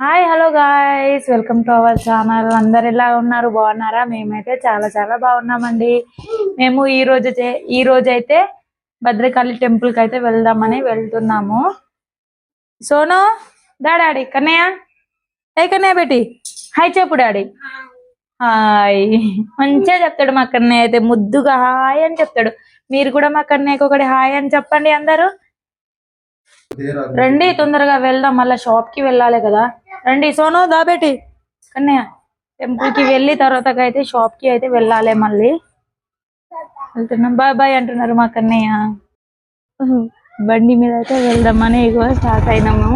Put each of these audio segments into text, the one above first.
Hi hello guys welcome to our channel అందరు ఎలా ఉన్నారు? బాగున్నారా? మేమైతే చాలా చాలా బాగున్నామండి. మేము ఈ రోజు చే- ఈ రోజు అయితే భద్రకాళి టెంపుల్కి అయితే వెళ్దామని వెళ్తున్నాము. సోను దా డాడీ కన్నయ్య? ఏ కన్నయ్య బేటి. హాయ్ చెప్పు డాడీ. హాయ్ మంచిగా చెప్తాడు మా కన్నయ్య అయితే. ముద్దుగా హాయ్ అని చెప్తాడు. మీరు కూడా మా కన్నయ్యకి ఒకటి హాయ్ అని చెప్పండి అందరూ. రండి తొందరగా వెళ్దాం. మళ్ళీ షాప్కి వెళ్ళాలి కదా. రండి సోను దాబేటి. కన్నయ్య టెంపుల్కి వెళ్ళి తర్వాత అయితే షాప్కి అయితే వెళ్ళాలి మళ్ళీ. వెళ్తున్నాం. బాయ్ బాయ్ అంటున్నారు మా కన్నయ్య. బండి మీద అయితే వెళ్దామని ఇగో స్టార్ట్ అయినాము.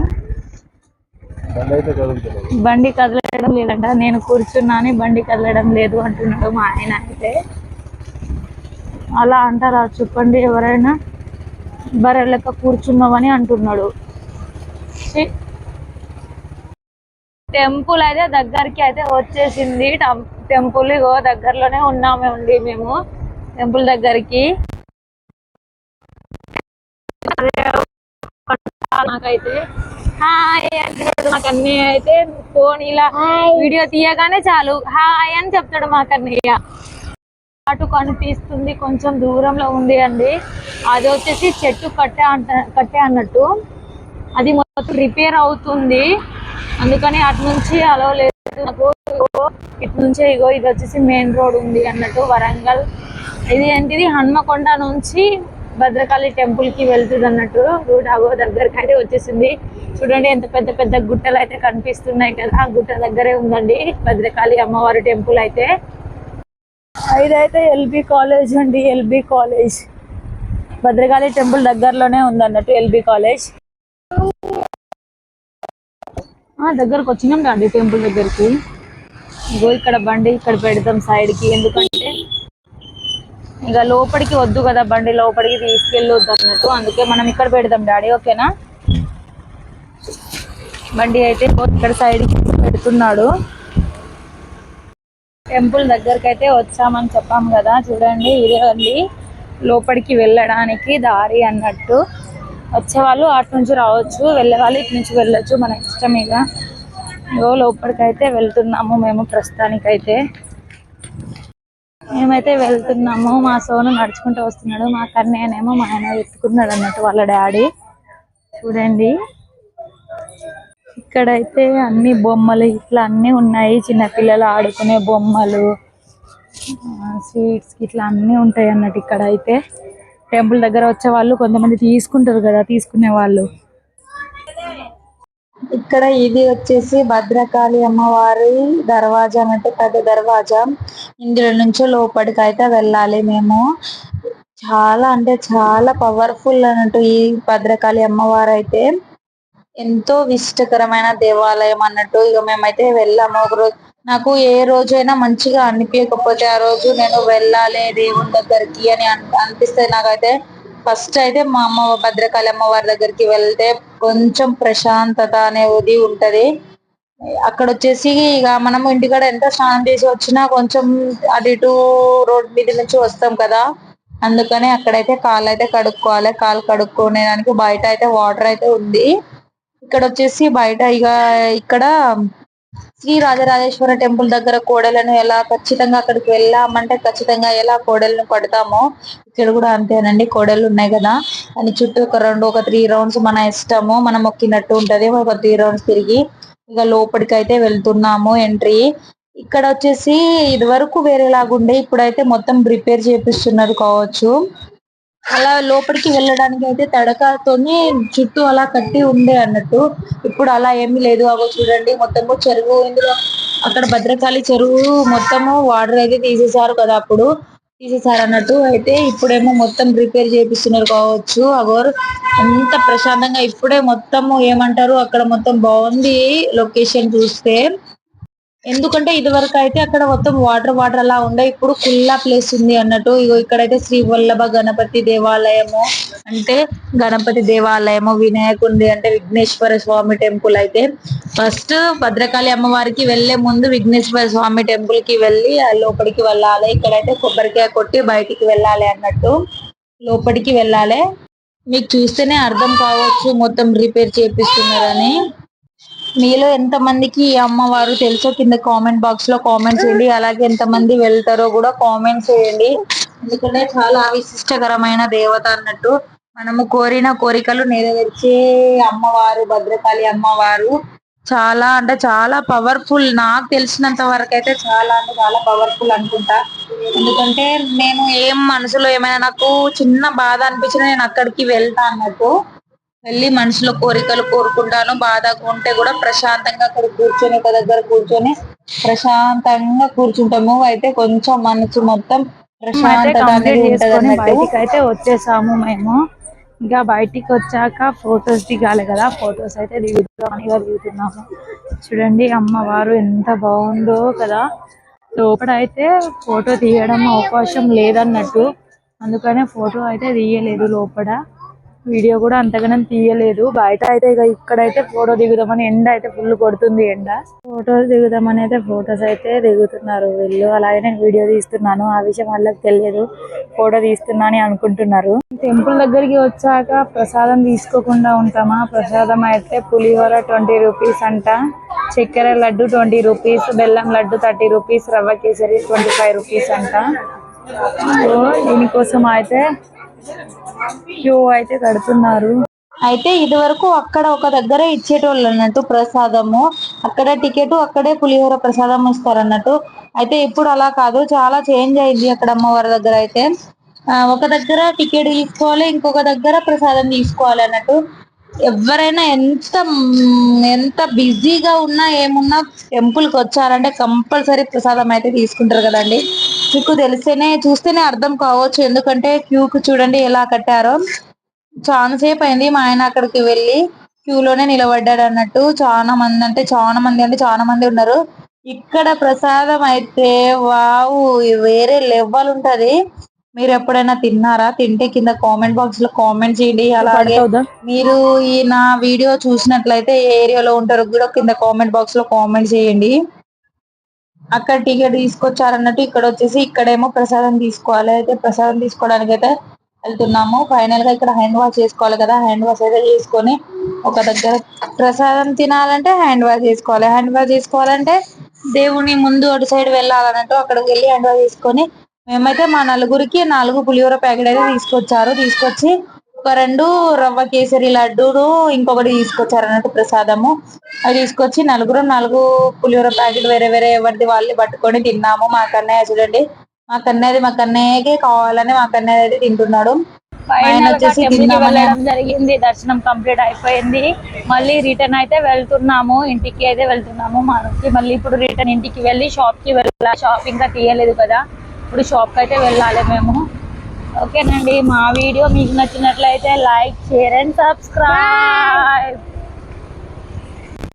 బండి కదలడం లేదంట. నేను కూర్చున్నాను బండి కదలడం లేదు అంటున్నాడు మా ఆయన అయితే. అలా అంటారా చెప్పండి ఎవరైనా. బర్రె లెక్క కూర్చున్నామని అంటున్నాడు. టెంపుల్ అయితే దగ్గరికి అయితే వచ్చేసింది. టెంపుల్ ఇగో దగ్గరలోనే ఉన్నామే ఉండి మేము. టెంపుల్ దగ్గరికి. నాకైతే. కన్నయ్య అయితే ఫోన్ ఇలా వీడియో తీయగానే చాలు. హాయ్ అని చెప్తాడు మా కన్నయ్య అటు కనిపిస్తుంది కొంచెం దూరంలో ఉంది అండి. అది వచ్చేసి చెట్టు కట్టే అంట కట్టే అన్నట్టు. అది మొత్తం రిపేర్ అవుతుంది. అందుకని అటు నుంచి అలవ లేదు. నాకు ఇటు నుంచే ఇగో ఇది వచ్చేసి మెయిన్ రోడ్ ఉంది అన్నట్టు వరంగల్. ఇది ఏంటిది? హన్మకొండ నుంచి భద్రకాళి టెంపుల్కి వెళ్తుంది అన్నట్టు రూట్ అగో దగ్గరికి అయితే వచ్చేసింది. చూడండి ఎంత పెద్ద పెద్ద గుట్టలు అయితే కనిపిస్తున్నాయి కదా. ఆ గుట్ట దగ్గరే ఉందండి భద్రకాళి అమ్మవారి టెంపుల్ అయితే. ఇదైతే ఎల్బి కాలేజ్ అండి ఎల్బి కాలేజ్. భద్రకాళి టెంపుల్ దగ్గరలోనే ఉంది అన్నట్టు ఎల్బి కాలేజ్. దగ్గరకు వచ్చినాం రండి టెంపుల్ దగ్గరికి. ఇగో ఇక్కడ బండి ఇక్కడ పెడతాం సైడ్కి ఎందుకంటే ఇక లోపలికి వద్దు కదా బండి లోపలికి తీసుకెళ్ళొద్దు అన్నట్టు. అందుకే మనం ఇక్కడ పెడతాం డాడీ ఓకేనా? బండి అయితే ఇక్కడ సైడ్కి పెడుతున్నాడు. టెంపుల్ దగ్గరికి అయితే వచ్చామని చెప్పాం కదా చూడండి ఇదే అండి లోపలికి వెళ్ళడానికి దారి అన్నట్టు. వచ్చేవాళ్ళు అటు నుంచి రావచ్చు వెళ్ళేవాళ్ళు ఇటు నుంచి వెళ్ళొచ్చు మన ఇష్టం ఇక. ఇగో లోపలికి అయితే వెళ్తున్నాము మేము ప్రస్తుతానికైతే. మేమైతే వెళ్తున్నాము మా సోను నడుచుకుంటూ వస్తున్నాడు మా కన్నయ్యనేమో మా ఆయన ఎత్తుకున్నాడు అన్నట్టు వాళ్ళ డాడీ. చూడండి. ఇక్కడైతే అన్ని బొమ్మలు ఇట్లా అన్ని ఉన్నాయి చిన్నపిల్లలు ఆడుకునే బొమ్మలు స్వీట్స్ ఇట్లా అన్ని ఉంటాయి అన్నట్టు ఇక్కడ అయితే టెంపుల్ దగ్గర వచ్చే వాళ్ళు కొంతమంది తీసుకుంటారు కదా తీసుకునే వాళ్ళు. ఇక్కడ ఇది వచ్చేసి భద్రకాళి అమ్మవారి దర్వాజా అన్నట్టు పెద్ద దర్వాజా. ఇందులో నుంచి లోపలికి అయితే వెళ్ళాలి మేము. చాలా అంటే చాలా పవర్ఫుల్ అన్నట్టు ఈ భద్రకాళి అమ్మవారు అయితే ఎంతో ఇష్టకరమైన దేవాలయం అన్నట్టు ఇక మేమైతే వెళ్ళాము. ఒకరోజు నాకు ఏ రోజైనా మంచిగా అనిపించకపోతే ఆ రోజు నేను వెళ్ళాలి దేవుని దగ్గరికి అని అనిపిస్తే నాకైతే ఫస్ట్ అయితే మా అమ్మ భద్రకాళి అమ్మవారి దగ్గరికి వెళ్తే కొంచెం ప్రశాంతత అనేది ఉంటది. అక్కడ వచ్చేసి ఇక మనం ఇంటికాడ ఎంత స్నానం చేసి వచ్చినా కొంచెం అటు ఇటు రోడ్ మీద నుంచి వస్తాం కదా. అందుకని అక్కడైతే కాళ్ళు అయితే కడుక్కోవాలి. కాలు కడుక్కునేదానికి బయట అయితే వాటర్ అయితే ఉంది. ఇక్కడ వచ్చేసి బయట ఇక ఇక్కడ శ్రీ రాజరాజేశ్వర టెంపుల్ దగ్గర కోడలను ఎలా ఖచ్చితంగా అక్కడికి వెళ్ళామంటే ఖచ్చితంగా ఎలా కోడలను కొడతామో ఇక్కడ కూడా అంతేనండి. కోడలు ఉన్నాయి కదా. అని చుట్టూ ఒక రెండు ఒక త్రీ రౌండ్స్ మన ఇష్టము. మనం మొక్కినట్టు ఉంటది. ఒక త్రీ రౌండ్స్ తిరిగి ఇక లోపలికి అయితే వెళ్తున్నాము ఎంట్రీ. ఇక్కడ వచ్చేసి ఇది వరకు వేరేలాగుండే. ఇప్పుడైతే మొత్తం రిపేర్ చేపిస్తున్నారు కావచ్చు. అలా లోపలికి వెళ్ళడానికి అయితే తడకతోని చుట్టూ అలా కట్టి ఉండే అన్నట్టు. ఇప్పుడు అలా ఏమీ లేదు అవో చూడండి మొత్తము చెరువు ఇందులో అక్కడ భద్రకాళి చెరువు మొత్తము వాటర్ అయితే తీసేశారు కదా అప్పుడు. తీసేశారు అన్నట్టు. అయితే ఇప్పుడేమో మొత్తం రిపేర్ చేపిస్తున్నారు కావచ్చు అవర్ అంత ప్రశాంతంగా ఇప్పుడే మొత్తము ఏమంటారు అక్కడ మొత్తం బాగుంది లొకేషన్ చూస్తే. ఎందుకంటే ఇది వరకు అయితే అక్కడ మొత్తం వాటర్ వాటర్ అలా ఉండే ఇప్పుడు కుల్లా ప్లేస్ ఉంది అన్నట్టు. ఇగో ఇక్కడైతే శ్రీ వల్లభ గణపతి దేవాలయము అంటే గణపతి దేవాలయము వినాయకుడి అంటే విఘ్నేశ్వర స్వామి టెంపుల్ అయితే. ఫస్ట్ భద్రకాళి అమ్మవారికి వెళ్ళే ముందు విఘ్నేశ్వర స్వామి టెంపుల్కి వెళ్ళి లోపలికి వెళ్ళాలి. ఇక్కడైతే కొబ్బరికాయ కొట్టి బయటికి వెళ్ళాలి అన్నట్టు. లోపలికి వెళ్ళాలి. మీకు చూస్తేనే అర్థం కావచ్చు మొత్తం రిపేర్ చేపిస్తున్నారని. మీలో ఎంత మందికి ఈ అమ్మవారు తెలుసో కింద కామెంట్ బాక్స్లో కామెంట్ చేయండి. అలాగే ఎంత మంది వెళ్తారో కూడా కామెంట్ చేయండి. ఎందుకంటే చాలా విశిష్టకరమైన దేవత అన్నట్టు మనము కోరిన కోరికలు నెరవేర్చే అమ్మవారు భద్రకాళి అమ్మవారు చాలా అంటే చాలా పవర్ఫుల్ నాకు తెలిసినంత వరకు అయితే చాలా అంటే చాలా పవర్ఫుల్ అనుకుంటా. ఎందుకంటే నేను ఏం మనసులో ఏమైనా నాకు చిన్న బాధ అనిపించినా నేను అక్కడికి వెళ్తా అన్నట్టు. వెళ్ళి మనసులో కోరికలు కోరుకుంటాను. బాధగా ఉంటే కూడా ప్రశాంతంగా అక్కడ కూర్చొని ఒక దగ్గర కూర్చొని ప్రశాంతంగా కూర్చుంటాము. అయితే కొంచెం మనసు మొత్తం అయితే వచ్చేసాము మేము. ఇంకా బయటికి వచ్చాక ఫొటోస్ దిగాలి కదా. ఫొటోస్ అయితే దిగుతాం ఇక దిగుతున్నాము. చూడండి అమ్మవారు ఎంత బాగుందో కదా. లోపల అయితే ఫోటో తీయడం అవకాశం లేదన్నట్టు. అందుకనే ఫోటో అయితే తీయలేదు లోపల. వీడియో కూడా అంతగానం తీయలేదు. బయట అయితే ఇక ఇక్కడైతే ఫోటో దిగుదామని ఎండ అయితే ఫుల్ కొడుతుంది ఎండ. ఫోటోస్ దిగుదామని అయితే ఫొటోస్ అయితే దిగుతున్నారు వీళ్ళు. అలాగే నేను వీడియో తీస్తున్నాను. ఆ విషయం వాళ్ళకి తెలియదు. ఫోటో తీస్తున్నాను అని అనుకుంటున్నారు. టెంపుల్ దగ్గరికి వచ్చాక ప్రసాదం తీసుకోకుండా ఉంటామా? ప్రసాదం అయితే పులిహోర ట్వంటీ రూపీస్ అంట. చక్కెర లడ్డు ట్వంటీ రూపీస్ బెల్లం laddu thirty rupees rava kesari twenty five rupees అంట. సో దీనికోసం అయితే క్యూ అయితే కడుతున్నారు. అయితే ఇది వరకు అక్కడ ఒక దగ్గర ఇచ్చేటోళ్ళు అన్నట్టు ప్రసాదము అక్కడ టికెట్ అక్కడే పులిహోర ప్రసాదం ఇస్తారు అన్నట్టు అయితే ఇప్పుడు అలా కాదు చాలా చేంజ్ అయింది అక్కడ అమ్మవారి దగ్గర అయితే. ఒక దగ్గర టికెట్ తీసుకోవాలి ఇంకొక దగ్గర ప్రసాదం తీసుకోవాలి అన్నట్టు. ఎవరైనా ఎంత ఎంత బిజీగా ఉన్నా ఏమున్నా టెంపుల్కి వచ్చారంటే కంపల్సరీ ప్రసాదం అయితే తీసుకుంటారు కదండి. మీకు తెలిస్తేనే చూస్తేనే అర్థం కావచ్చు. ఎందుకంటే క్యూకు చూడండి ఎలా కట్టారో. చాలా సేపు అయింది మా ఆయన అక్కడికి వెళ్ళి క్యూ లోనే నిలబడ్డాడు అన్నట్టు. చాలా మంది అంటే చాలా మంది అంటే చాలా మంది ఉన్నారు. ఇక్కడ ప్రసాదం అయితే వావ్ వేరే లెవెల్ ఉంటది. మీరు ఎప్పుడైనా తిన్నారా? తింటే కింద కామెంట్ బాక్స్లో కామెంట్ చేయండి. అలాగే? మీరు ఈ నా వీడియో చూసినట్లయితే ఏ ఏరియాలో ఉంటారో కూడా కింద కామెంట్ బాక్స్లో కామెంట్ చేయండి. అక్కడ టికెట్ తీసుకొచ్చారన్నట్టు ఇక్కడ వచ్చేసి ఇక్కడేమో ప్రసాదం తీసుకోవాలి. అయితే ప్రసాదం తీసుకోవడానికి అయితే వెళ్తున్నాము. ఫైనల్గా ఇక్కడ హ్యాండ్ వాష్ చేసుకోవాలి కదా. హ్యాండ్ వాష్ అయితే చేసుకొని ఒక దగ్గర ప్రసాదం తినాలంటే హ్యాండ్ వాష్ చేసుకోవాలి. హ్యాండ్ వాష్ చేసుకోవాలంటే దేవుని ముందు అటు సైడ్ వెళ్ళాలన్నట్టు అక్కడికి వెళ్ళి హ్యాండ్ వాష్ చేసుకొని మేమైతే మా నలుగురికి నాలుగు పులిహోర ప్యాకెట్ అయితే తీసుకొచ్చారు. తీసుకొచ్చి ఒక రెండు రవ్వ కేసరి లడ్డూలు ఇంకొకటి తీసుకొచ్చారు అన్నట్టు ప్రసాదము. అవి తీసుకొచ్చి నలుగురు నాలుగు పులిహోర ప్యాకెట్ వేరే వేరే ఎవరిది వాళ్ళు పట్టుకొని తిన్నాము. మా కన్నయ్య చూడండి మా కన్నయ్యది మా కన్నయ్యకి కావాలని మా కన్నయ్య అయితే తింటున్నాడు. ఆయన వచ్చేసి వెళ్ళడం జరిగింది. దర్శనం కంప్లీట్ అయిపోయింది. మళ్ళీ రిటర్న్ అయితే వెళ్తున్నాము. ఇంటికి అయితే వెళ్తున్నాము మనకి మళ్ళీ ఇప్పుడు రిటర్న్ ఇంటికి వెళ్ళి షాప్కి వెళ్ళాలి. షాప్ ఇంకా తీయలేదు కదా. ఇప్పుడు షాప్కి అయితే వెళ్ళాలి మేము. ఓకేనండి మా వీడియో మీకు నచ్చినట్లయితే లైక్ షేర్ అండ్ సబ్స్క్రైబ్.